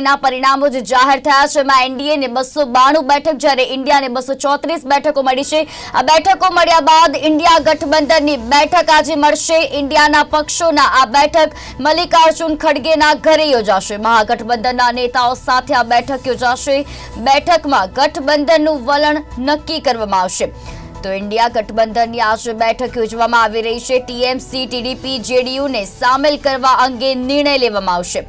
ના પરિણામો જે જાહેર થયા છે. એમાં એનડીએ ને બસો બાણું બેઠક જ્યારે ઇન્ડિયાને બસો ચોત્રીસ બેઠકો મળી છે. આ બેઠકો મળ્યા બાદ ઇન્ડિયા ગઠબંધનની બેઠક આજે મળશે. ઇન્ડિયાના પક્ષોના આ બેઠક મલ્લિકાર્જુન ખડગેના ઘરે યોજાશે. મહાગઠબંધનના નેતાઓ સાથે આ બેઠક યોજાશે. બેઠકમાં ગઠબંધનનું વલણ નક્કી કરવામાં આવશે. તો ઇન્ડિયા ગઠબંધનની આજે બેઠક યોજવામાં આવી રહી છે. ટીએમસી, ટીડીપી, જેડીયુને સામેલ કરવા અંગે નિર્ણય લેવામાં આવશે.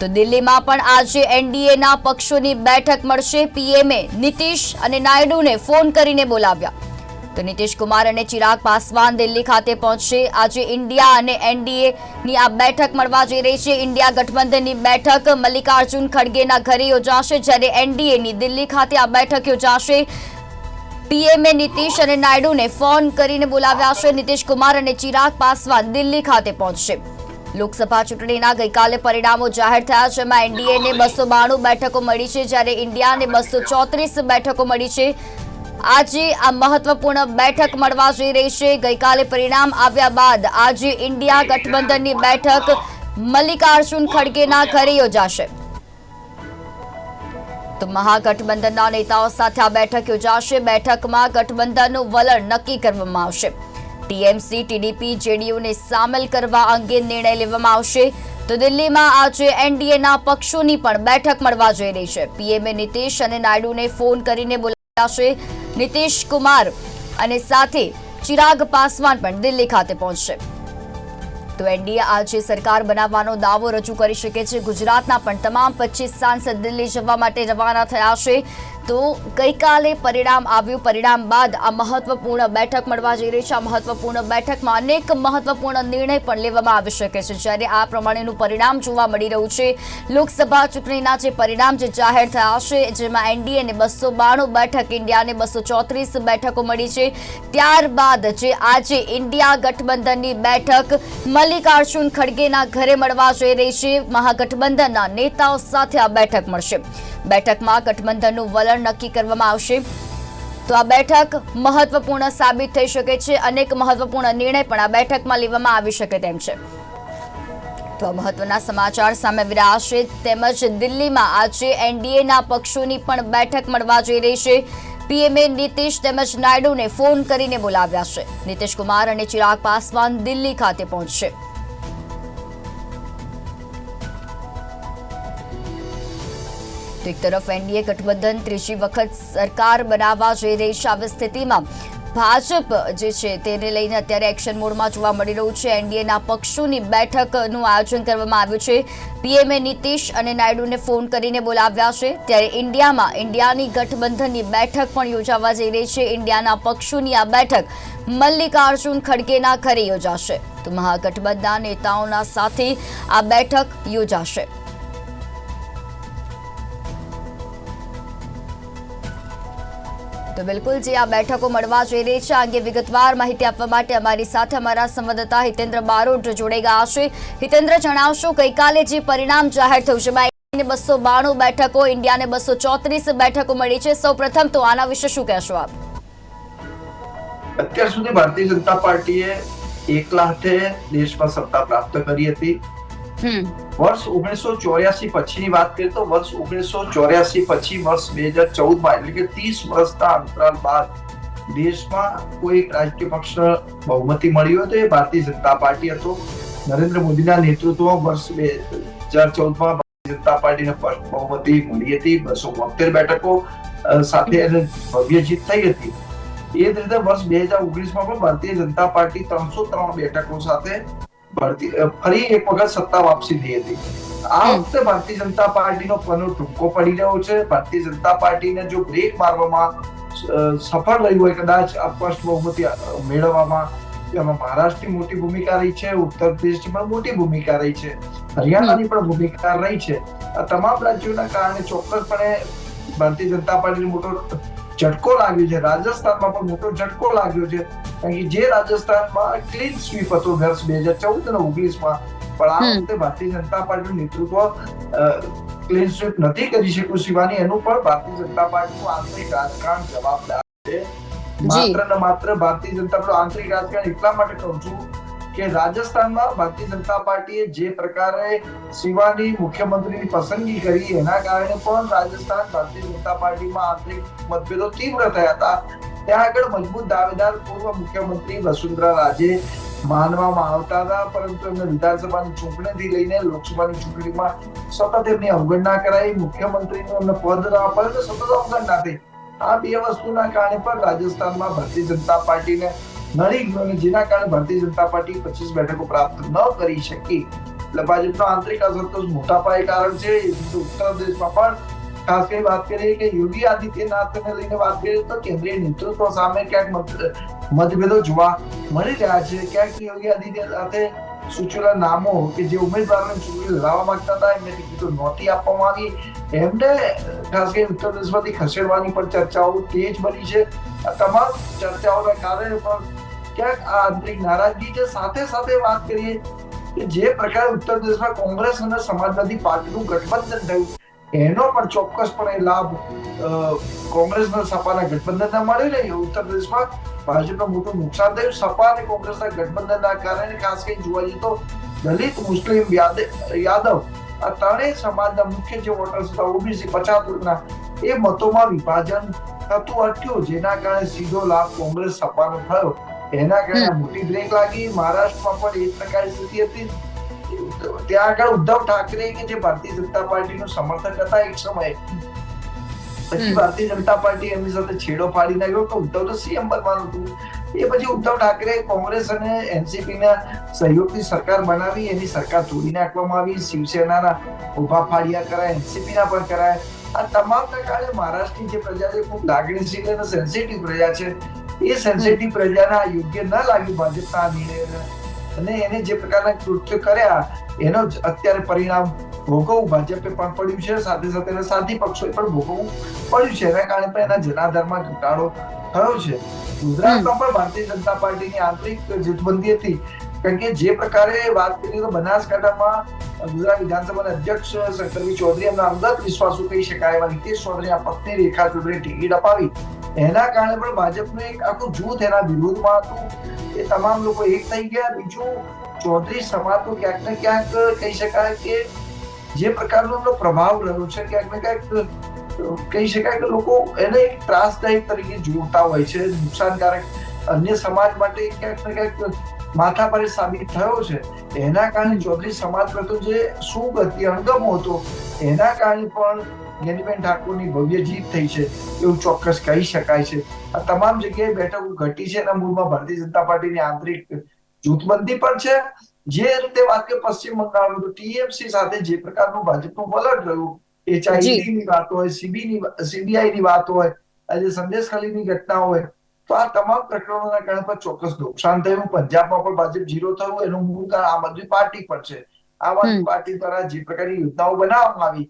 તો દિલ્હીમાં પણ આજે એનડીએના પક્ષોની બેઠક મળશે. પીએમએ નીતિશ અને નાયડુને ફોન કરીને બોલાવ્યા. તો નીતિશ કુમાર અને ચિરાગ પાસવાન દિલ્હી ખાતે પહોંચશે. આજે ઇન્ડિયા અને એનડીએ ની આ બેઠક મળવા જઈ રહી છે. ઇન્ડિયા ગઠબંધનની બેઠક મલ્લિકાર્જુન ખડગેના ઘરે યોજાશે, જ્યારે એનડીએની દિલ્હી ખાતે આ બેઠક યોજાશે. પીએમએ નીતિશ અને નાયડુને ફોન કરીને બોલાવ્યા છે. નીતિશ કુમાર અને ચિરાગ પાસવાન દિલ્હી ખાતે પહોંચશે. લોકસભા ચૂંટણીના ગઈકાલે પરિણામો જાહેર થયા એમાં એનડીએને બસો બાણું બેઠકો મળી છે. જ્યારે ઇન્ડિયાને બસો ચોત્રીસ બેઠકો મળી છે. આજે આ મહત્વપૂર્ણ બેઠક મળવા જઈ રહી છે. ગઈકાલે પરિણામ આવ્યા બાદ આજે ઇન્ડિયા ગઠબંધનની બેઠક મલ્લિકાર્જુન ખડગેના ઘરે યોજાશે. તો મહાગઠબંધનના નેતાઓ સાથે આ બેઠક યોજાશે. બેઠકમાં ગઠબંધનનું વલણ નક્કી કરવામાં આવશે. ટીએમસી, ટીડીપી, જેડીયુને સામેલ કરવા અંગે નિર્ણય લેવામાં આવશે. તો દિલ્હીમાં આજે એનડીએના પક્ષોની પણ બેઠક મળવા જઈ રહી છે. પીએમએ નીતિશ અને નાયડુને ફોન કરીને બોલાવશે નીતિશ કુમાર અને સાથે ચિરાગ પાસવાન પણ દિલ્હી ખાતે પહોંચશે. તો એનડીએ આજે સરકાર બનાવવાનો દાવો રજૂ કરી શકે છે. ગુજરાતના પણ તમામ પચીસ સાંસદ દિલ્હી જવા માટે રવાના થયા છે. તો ગઈકાલે પરિણામ આવ્યું. પરિણામ બાદ આ મહત્વપૂર્ણ બેઠક મળવા જઈ રહી છે. આ મહત્વપૂર્ણ બેઠકમાં અનેક મહત્વપૂર્ણ નિર્ણય પણ લેવામાં આવી શકે છે. જ્યારે આ પ્રમાણેનું પરિણામ જોવા મળી રહ્યું છે, લોકસભા ચૂંટણીના જે પરિણામ જે જાહેર થયા છે, જેમાં એનડીએને બસો બાણું બેઠક ઇન્ડિયાને બસો ચોત્રીસ બેઠકો મળી છે. ત્યારબાદ જે આજે ઇન્ડિયા ગઠબંધનની બેઠક, મલ્લિકાર્જુન ખડગેના ઘરે મળવા જઈ રહી છે. મહાગઠબંધનના નેતાઓ સાથે આ બેઠક મળશે. બેઠકમાં ગઠબંધનનું વલણ નક્કી કરવામાં આવશે. તો આ બેઠક મહત્વપૂર્ણ સાબિત થઈ શકે છે. અનેક મહત્વપૂર્ણ નિર્ણય પણ આ બેઠકમાં લેવામાં આવી શકે તેમ છે. તો આ મહત્વના સમાચાર સામે વિરાશે તેમજ દિલ્હીમાં આજે એનડીએના પક્ષોની પણ બેઠક મળવા જઈ રહી છે. પીએમએ નીતિશ તેમજ નાયડુને ફોન કરીને બોલાવ્યા છે. નીતિશ કુમાર અને ચિરાગ પાસવાન દિલ્હી ખાતે પહોંચશે. તો એક તરફ એનડીએ ગઠબંધન ત્રીજી વખત સરકાર બનાવવા જઈ રહી છે આવી સ્થિતિમાં ભાજપ જે છે તેને લઈને અત્યારે એક્શન મોડમાં જોવા મળી રહ્યું છે. એનડીએના પક્ષોની બેઠકનું આયોજન કરવામાં આવ્યું છે. પીએમએ નીતિશ અને નાયડુને ફોન કરીને બોલાવ્યા છે. ત્યારે ઇન્ડિયામાં ઇન્ડિયાની ગઠબંધનની બેઠક પણ યોજાવા જઈ રહી છે. ઇન્ડિયાના પક્ષોની આ બેઠક મલ્લિકાર્જુન ખડગેના ઘરે યોજાશે. તો મહાગઠબંધનના નેતાઓના સાથે આ બેઠક યોજાશે. તો બિલકુલ જે આ બેઠકો મળવા જઈ રહી છે, આ અંગે વિગતવાર માહિતી આપવા માટે અમારી સાથે અમારા સંવાદદાતા હિતેન્દ્ર બારોટ જોડાઈ ગયા છે. હિતેન્દ્ર, જણાવશો ગઈકાલે જે પરિણામ જાહેર થયું છે બાઈને બસો બાણું બેઠકો, ઇન્ડિયાને બસો ચોત્રીસ બેઠકો મળી છે. સૌપ્રથમ તો આના વિશે શું કહેશો આપ? અત્યાર સુધી ભારતીય જનતા પાર્ટીએ એક લાખે દેશમાં સત્તા પ્રાપ્ત કરી હતી. વર્ષ ઓગણીસો ચોર્યાસી પછીની વાત કરીએ તો વર્ષ ઓગણીસો ચોર્યાસી પછી વર્ષ બે હજાર ચૌદમાં એટલે કે ત્રીસ વર્ષના અંતરાલ બાદ દેશમાં કોઈ રાજકીય પક્ષ બહુમતી મળી હોય એ ભારતીય જનતા પાર્ટી હતો. નરેન્દ્ર મોદીના નેતૃત્વમાં વર્ષ બે હજાર ચૌદમાં ભારતીય જનતા પાર્ટીને બહુમતી મળી હતી. બસો બોતેર બેઠકો સાથે એને ભવ્ય જીત થઈ હતી. એ જ રીતે વર્ષ બે હજાર ઓગણીસમાં પણ ભારતીય જનતા પાર્ટી ત્રણસો ત્રણ બેઠકો સાથે ભારતીય ફરી એક વખત સત્તા વાપસી થઈ હતી આ વખતે ભારતીય જનતા પાર્ટીનો પનો ટૂંકો પડી રહ્યો છે. ભારતીય જનતા પાર્ટીને જો બ્રેક મારવામાં સફળ રહ્યું હોય કદાચ અસ્પષ્ટ બહુમતી મેળવવામાં એમાં મહારાષ્ટ્રની મોટી ભૂમિકા રહી છે ઉત્તર પ્રદેશની પણ મોટી ભૂમિકા રહી છે. હરિયાણાની પણ ભૂમિકા રહી છે. આ તમામ રાજ્યોના કારણે ચોક્કસપણે ભારતીય જનતા પાર્ટીને મોટો ઝટકો લાગ્યો છે. રાજસ્થાનમાં પણ મોટો ઝટકો લાગ્યો છે. કે જે રાજસ્થાનમાં ક્લીન સ્વીપ હતું વર્ષ બે હજાર ચૌદ અને ઓગણીસમાં પણ આ વખતે ભારતીય જનતા પાર્ટીનું નેતૃત્વ ક્લીન સ્વીપ નથી કરી શક્યું શિવાની એનું પણ ભારતીય જનતા પાર્ટીનું આંતરિક રાજકારણ જવાબદાર છે. માત્ર ને માત્ર ભારતીય જનતા પાર્ટી આંતરિક રાજકારણ એટલા માટે કહું છું કે રાજસ્થાનમાં ભારતીય જનતા પાર્ટીએ જે પ્રકારે શિવાની મુખ્યમંત્રીની પસંદગી કરી એના કારણે પણ રાજસ્થાન ભારતીય જનતા પાર્ટીમાં આંતરિક મતભેદો તીવ્ર થયા હતા. ત્યાં આગળ મજબૂત દાવેદાર પૂર્વ મુખ્યમંત્રી વસુંધરા રાજે માનવામાં આવતા હતા, પરંતુ એમને વિધાનસભાની ચૂંટણીથી લઈને લોકસભાની ચૂંટણીમાં સતત એમની અવગણના કરાઈ. મુખ્યમંત્રીનું એમને પદ ના અપાયું સતત અવગણના થઈ. આ બે વસ્તુના કારણે પણ રાજસ્થાનમાં ભારતીય જનતા પાર્ટીને નડી ગયું અને જેના કારણે ભારતીય જનતા પાર્ટી પચીસ બેઠકો પ્રાપ્ત ન કરી શકી. એટલે ભાજપનો આંતરિક અસંતોષ મોટા પાયે કારણ છે. ઉત્તર પ્રદેશમાં પણ ખાસ કરી વાત કરીએ કે યોગી આદિત્યનાથને લઈને વાત કરીએ તો કેન્દ્રીય નેતૃત્વ સામે ક્યાંક મત- મતભેદો જોવા મળી રહ્યા છે ક્યાંક યોગી આદિત્યનાથે સૂચવેલા નામો કે જે ઉમેદવારોને ચૂંટણી લડાવવા માંગતા હતા એમને ટિકિટો નહોતી આપવામાં આવી એમને ખાસ કરી ઉત્તર પ્રદેશમાંથી ખસેડવાની પણ ચર્ચાઓ તેજ બની છે। આ તમામ ચર્ચાઓના કારણે પણ ક્યાંક આ આંતરિક નારાજગી છે, સાથે સાથે વાત કરીએ કે જે પ્રકારે ઉત્તર પ્રદેશમાં કોંગ્રેસ અને સમાજવાદી પાર્ટીનું ગઠબંધન થયું એનો પણ ચોક્કસપણે લાભ કોંગ્રેસના સપાના ગઠબંધનને મળ્યો ને ઉત્તર પ્રદેશમાં ભાજપને મોટું નુકસાન થયું. સપા અને કોંગ્રેસના ગઠબંધનના કારણે ખાસ કરીને જોવા જઈએ તો દલિત, મુસ્લિમ યાદવ આ ત્રણેય સમાજના મુખ્ય જે વોટર્સ હતા ઓબીસી, પચાસ વર્ગના એ મતોમાં વિભાજન થતું અટક્યું, જેના કારણે સીધો લાભ કોંગ્રેસ સપાનો થયો. એના કારણે મોટી બ્રેક લાગી. મહારાષ્ટ્રમાં પણ એ પ્રકારની સ્થિતિ હતી. ત્યાં આગળ ઉદ્ધવ ઠાકરે કે જે ભારતીય જનતા પાર્ટીનું સમર્થક હતા એક સમયે. પછી ભારતીય જનતા પાર્ટી એમની સાથે છેડો ફાડી નાખ્યો કે ઉદ્ધવ તો સીએમ બનવાનું હતું. એ પછી ઉદ્ધવ ઠાકરે કોંગ્રેસ અને એનસીપી ના સહયોગથી સરકાર બનાવી એની સરકાર તોડી નાખવામાં આવી. શિવસેનાના ઊભા ફાડિયા કરાય એનસીપી ના પણ કરાય. આ તમામના કારણે મહારાષ્ટ્રની જે પ્રજા છે ખૂબ લાગણીશીલ અને સેન્સિટિવ પ્રજા છે. એ સેન્સિટિવ પ્રજાના યોગ્ય ન લાગ્યું ભાજપના નિર્ણયને અને એને જે પ્રકારના કૃત્ય કર્યા, એનો જ અત્યારે પરિણામ ભોગવવું ભાજપે પણ પડ્યું છે. સાથે સાથે સાથી પક્ષોએ પણ ભોગવવું પડ્યું છે. એના કારણે પણ એના જનાધારમાં ઘટાડો થયો છે. ગુજરાતમાં પણ ભારતીય જનતા પાર્ટીની આંતરિક જૂથબંધી હતી. કારણ કે જે પ્રકારે વાત કરીએ તો બનાસકાંઠામાં ગુજરાત વિધાનસભાના અધ્યક્ષ શંકરભાઈ ચૌધરી એમના અંગત વિશ્વાસુ કહી શકાય એવા નીતિશ આ પત્ની રેખા ચૌધરી ટિકિટ અપાવી. એના કારણે પણ ભાજપનું એક આખું જૂથ એના વિરોધમાં હતું. એ તમામ લોકો એક થઈ ગયા. બીજું, ચૌધરી સમાજ તો ક્યાંક ને ક્યાંક કહી શકાય કે જે પ્રકારનો એમનો પ્રભાવ રહ્યો છે, ક્યાંક ને ક્યાંક, કહી શકાય કે લોકો એને એક ત્રાસદાયક તરીકે જોતા હોય છે, નુકસાનકારક અન્ય સમાજ માટે ક્યાંક ને ક્યાંક માથાભારે સાબિત થયો છે. એના કારણે ચૌધરી સમાજ પ્રત્યે જે સુગતિ અણગમો હતો, એના કારણે પણ જ્ઞાનીબેન ઠાકોરની ભવ્ય જીત થઈ છે એવું ચોક્કસ કહી શકાય છે. આ તમામ જગ્યાએ બેઠકો ઘટી છે એના મૂળમાં ભારતીય જનતા પાર્ટીની આંતરિક જૂથબંધી પણ છે. જે રીતે વાત કે પશ્ચિમ બંગાળમાં તો ટીએમસી સાથે જે પ્રકારનું ભાજપનું વલણ રહ્યું એચઆઈડી ની વાત હોય સીબી ની સીબીઆઈ ની વાત હોય આજે સંદેશ ખાલીની ઘટના હોય તો આ તમામ પ્રકરણોના કારણે પણ ચોક્કસ નુકસાન થયું. પંજાબમાં પણ ભાજપ જીરો થયું એનું મૂળ કારણ આમ આદમી પાર્ટી પણ છે. આમ આદમી પાર્ટી દ્વારા જે પ્રકારની યોજનાઓ બનાવવામાં આવી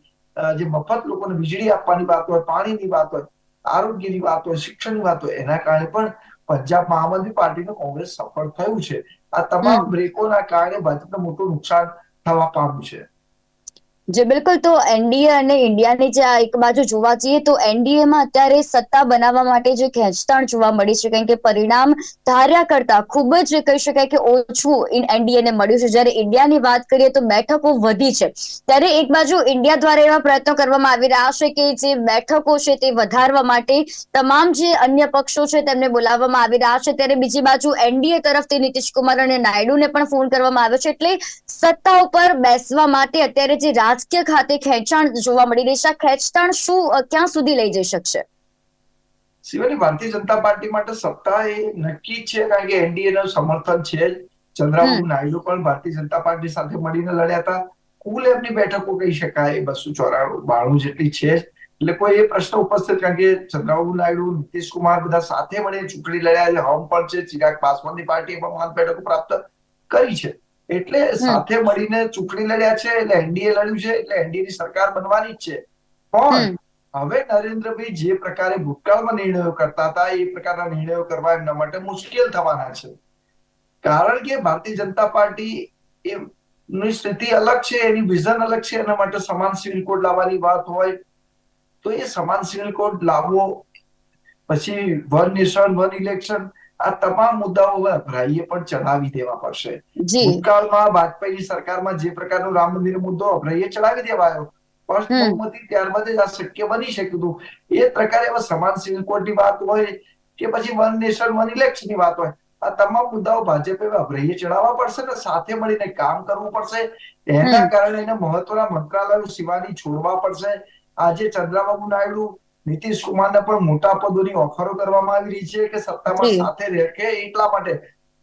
જે મફત લોકોને વીજળી આપવાની વાત હોય પાણીની વાત હોય આરોગ્યની વાત હોય શિક્ષણની વાત હોય એના કારણે પણ પંજાબમાં આમ આદમી પાર્ટીનું કોંગ્રેસ સફળ થયું છે. આ તમામ બ્રેકોના કારણે ભાજપને મોટું નુકસાન થવા પામ્યું છે. જે બિલકુલ તો એનડીએ અને ઇન્ડિયાની જે એક બાજુ જોવા જઈએ તો એનડીએ માં અત્યારે સત્તા બનાવવા માટે જે ખેંચતાણ જોવા મળી છે, કારણ કે પરિણામ ધાર્યા કરતા ખૂબ જ કહી શકાય કે ઓછું એનડીએ ને મળ્યું છે. જ્યારે ઇન્ડિયાની વાત કરીએ તો બેઠકો વધી છે. ત્યારે એક બાજુ ઇન્ડિયા દ્વારા એવા પ્રયત્નો કરવામાં આવી રહ્યા છે કે જે બેઠકો છે તે વધારવા માટે તમામ જે અન્ય પક્ષો છે તેમને બોલાવવામાં આવી રહ્યા છે. ત્યારે બીજી બાજુ એનડીએ તરફથી નીતિશ કુમાર અને નાયડુને પણ ફોન કરવામાં આવ્યો છે. એટલે સત્તા ઉપર બેસવા માટે અત્યારે જે રાજકીય ખાતે ખેંચાણ જોવા મળી રહી છે. ખેંચતાણ શું ક્યાં સુધી લઈ જઈ શકશે? સિવાયની ભારતીય જનતા પાર્ટી માટે સત્તા એ નક્કી છે કારણ કે એનડીએ નું સમર્થન છે ચંદ્રાબાબુ નાયડુ પણ ભારતીય જનતા પાર્ટી સાથે મળીને લડ્યા હતા. કુલ એમની બેઠકો કહી શકાય બસો ચોરાણું બાણું જેટલી છે એટલે કોઈ એ પ્રશ્ન ઉપસ્થિત કારણ કે ચંદ્રાબાબુ નાયડુ નીતિશ કુમાર બધા સાથે મળીને ચૂંટણી લડ્યા એટલે હમ પણ છે ચિરાગ પાસવાનની પાર્ટીએ પણ પાંચ બેઠકો પ્રાપ્ત કરી છે. એટલે સાથે મળીને ચૂંટણી લડ્યા છે એટલે એનડીએ લડ્યું છે એટલે એનડીએ ની સરકાર બનવાની જ છે. પણ હવે નરેન્દ્રભાઈ જે પ્રકારે ભૂતકાળમાં નિર્ણયો કરતા હતા એ પ્રકારના નિર્ણયો કરવા એમના માટે મુશ્કેલ થવાના છે. કારણ કે ભારતીય જનતા પાર્ટી એ ની સ્થિતિ અલગ છે એની વિઝન અલગ છે એના માટે સમાન સિવિલ કોડ લાવવાની વાત હોય તો એ સમાન સિવિલ કોડ લાવવો પછી વન નેશન વન ઇલેક્શન આ તમામ મુદ્દાઓ અભરાઈએ પણ ચડાવી દેવા પડશે. ભૂતકાળમાં વાજપેયી સરકારમાં જે પ્રકારનો રામ મંદિર મુદ્દો અભરાઈએ ચડાવી દેવાયો. પણ બહુમતી ત્યારબાદ જ આ શક્ય બની શક્યું હતું. એ પ્રકારે હવે સમાન કોડની વાત હોય કે પછી વન નેશન વન ઇલેક્શનની વાત હોય આ તમામ મુદ્દાઓ ભાજપે અભરાઈએ ચડાવવા પડશે ને સાથે મળીને કામ કરવું પડશે. એના કારણે એને મહત્વના મંત્રાલયો સિવાની છોડવા પડશે. આજે ચંદ્રબાબુ નાયડુ નીતિશ કુમારને પણ મોટા પદોની ઓફરો કરવામાં આવી રહી છે કે સત્તામાં સાથે રહે એટલા માટે?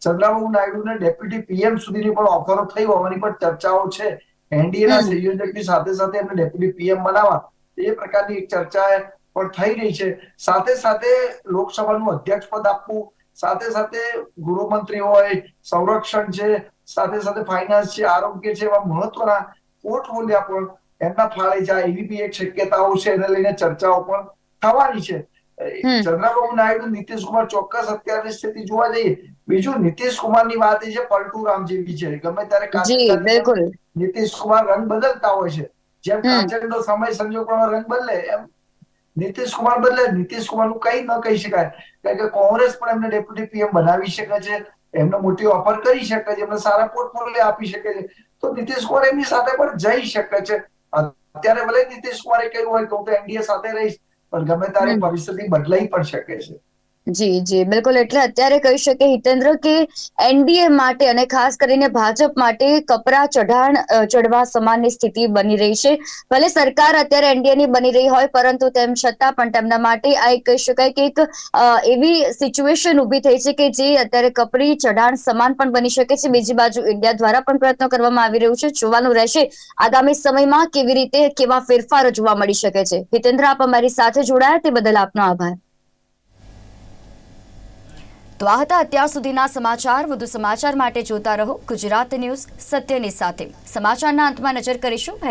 ચંદ્રાબાબુ નાયડુને ડેપ્યુટી પીએમ સુધીની પણ ઓફરો થઈ હોવાની પણ ચર્ચાઓ છે. એનડીએ ના હમ. સંયોજકની સાથે સાથે એમને ડેપ્યુટી પીએમ બનાવવા એ પ્રકારની એક ચર્ચા પણ થઈ રહી છે. સાથે સાથે લોકસભાનું અધ્યક્ષ પદ આપવું સાથે સાથે ગૃહમંત્રી હોય સંરક્ષણ છે સાથે સાથે ફાઇનાન્સ છે આરોગ્ય છે એવા મહત્વના પોર્ટફોલિયા પણ એમના ફાળે જાય એવી બી એક શક્યતાઓ છે એને લઈને ચર્ચાઓ પણ થવાની છે. ચંદ્રબાબુ નાયડુ નીતિશ કુમાર ચોક્કસ અત્યારની સ્થિતિ જોવા જઈએ. બીજું નીતિશ કુમારની વાત એ છે પલટુ રામ જેવી છે. ગમે ત્યારે નીતિશ કુમાર રંગ બદલતા હોય છે. જેમ. કાચંડો સમય સંજોગ રંગ બદલે એમ નીતિશ કુમાર બદલે નીતિશ કુમારનું કઈ ન કહી શકાય. કારણ કે કોંગ્રેસ પણ એમને ડેપ્યુટી પીએમ બનાવી શકે છે. એમને મોટી ઓફર કરી શકે છે. એમને સારા પોર્ટફોલિયો આપી શકે છે. તો નીતિશ કુમાર એમની સાથે પણ જઈ શકે છે. અત્યારે ભલે નીતિશ કુમારે કહ્યું હોય કે હું તો એનડીએ સાથે રહીશ પણ ગમે ત્યારે. પરિસ્થિતિ બદલાઈ પણ શકે છે જી જી, બિલકુલ. એટલે અત્યારે કહી શકે હિતેન્દ્ર કે એનડીએ માટે અને ખાસ કરીને ભાજપ માટે કપરા ચઢાણ ચઢવા સમાનની સ્થિતિ બની રહી છે. ભલે સરકાર અત્યારે એનડીએ ની બની રહી હોય, પરંતુ તેમ છતાં પણ તેમના માટે આ એક કહી શકાય કે એક એવી સિચ્યુએશન ઊભી થઈ છે કે જે અત્યારે કપરી ચઢાણ સમાન પણ બની શકે છે. બીજી બાજુ ઇન્ડિયા દ્વારા પણ પ્રયત્નો કરવામાં આવી રહ્યું છે. જોવાનું રહેશે આગામી સમયમાં કેવી રીતે કેવા ફેરફારો જોવા મળી શકે છે. હિતેન્દ્ર, આપ અમારી સાથે જોડાયા. તે બદલ આપનો આભાર. તો આ હતા અત્યાર સુધીના સમાચાર વધુ સમાચાર માટે જોતા રહો ગુજરાત ન્યૂઝ સત્યની સાથે. સમાચારના અંતમાં નજર કરીશું.